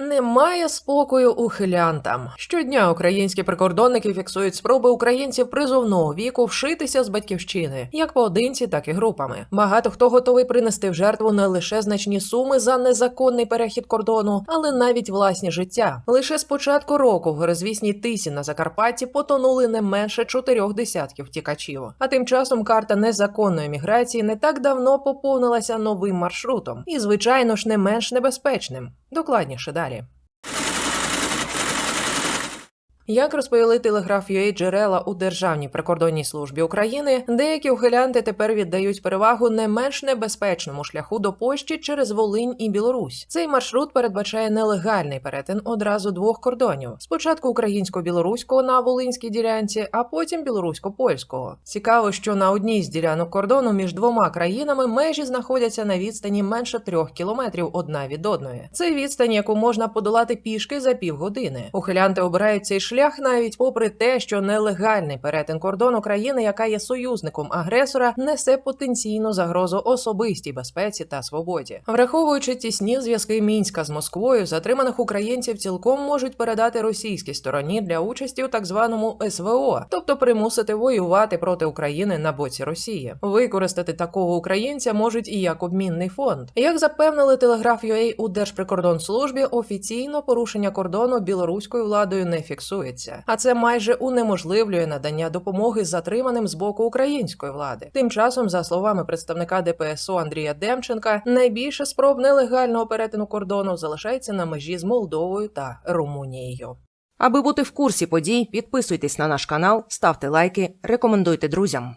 Немає спокою ухилянтам. Щодня українські прикордонники фіксують спроби українців призовного віку вшитися з батьківщини, як поодинці, так і групами. Багато хто готовий принести в жертву не лише значні суми за незаконний перехід кордону, але навіть власні життя. Лише з початку року в горизвісній тисі на Закарпатті потонули не менше чотирьох десятків втікачів. А тим часом карта незаконної міграції не так давно поповнилася новим маршрутом, і звичайно ж не менш небезпечним. Докладніше далі. Як розповіли телеграф UA джерела у Державній прикордонній службі України, деякі ухилянти тепер віддають перевагу не менш небезпечному шляху до Польщі через Волинь і Білорусь. Цей маршрут передбачає нелегальний перетин одразу двох кордонів: спочатку українсько-білоруського на волинській ділянці, а потім білорусько-польського. Цікаво, що на одній з ділянок кордону між двома країнами межі знаходяться на відстані менше трьох кілометрів одна від одної. Це відстань, яку можна подолати пішки за півгодини. Ухилянти обирають цей шлях навіть попри те, що нелегальний перетин кордону країни, яка є союзником агресора, несе потенційну загрозу особистій безпеці та свободі. Враховуючи тісні зв'язки мінська з Москвою, затриманих українців цілком можуть передати російській стороні для участі у так званому СВО, тобто примусити воювати проти України на боці Росії. Використати такого українця можуть і як обмінний фонд. Як запевнили телеграф UA у Держприкордонслужбі, офіційно порушення кордону білоруською владою не фіксується, а це майже унеможливлює надання допомоги затриманим з боку української влади. Тим часом, за словами представника ДПСО Андрія Демченка, найбільше спроб нелегального перетину кордону залишається на межі з Молдовою та Румунією. Аби бути в курсі подій, підписуйтесь на наш канал, ставте лайки, рекомендуйте друзям.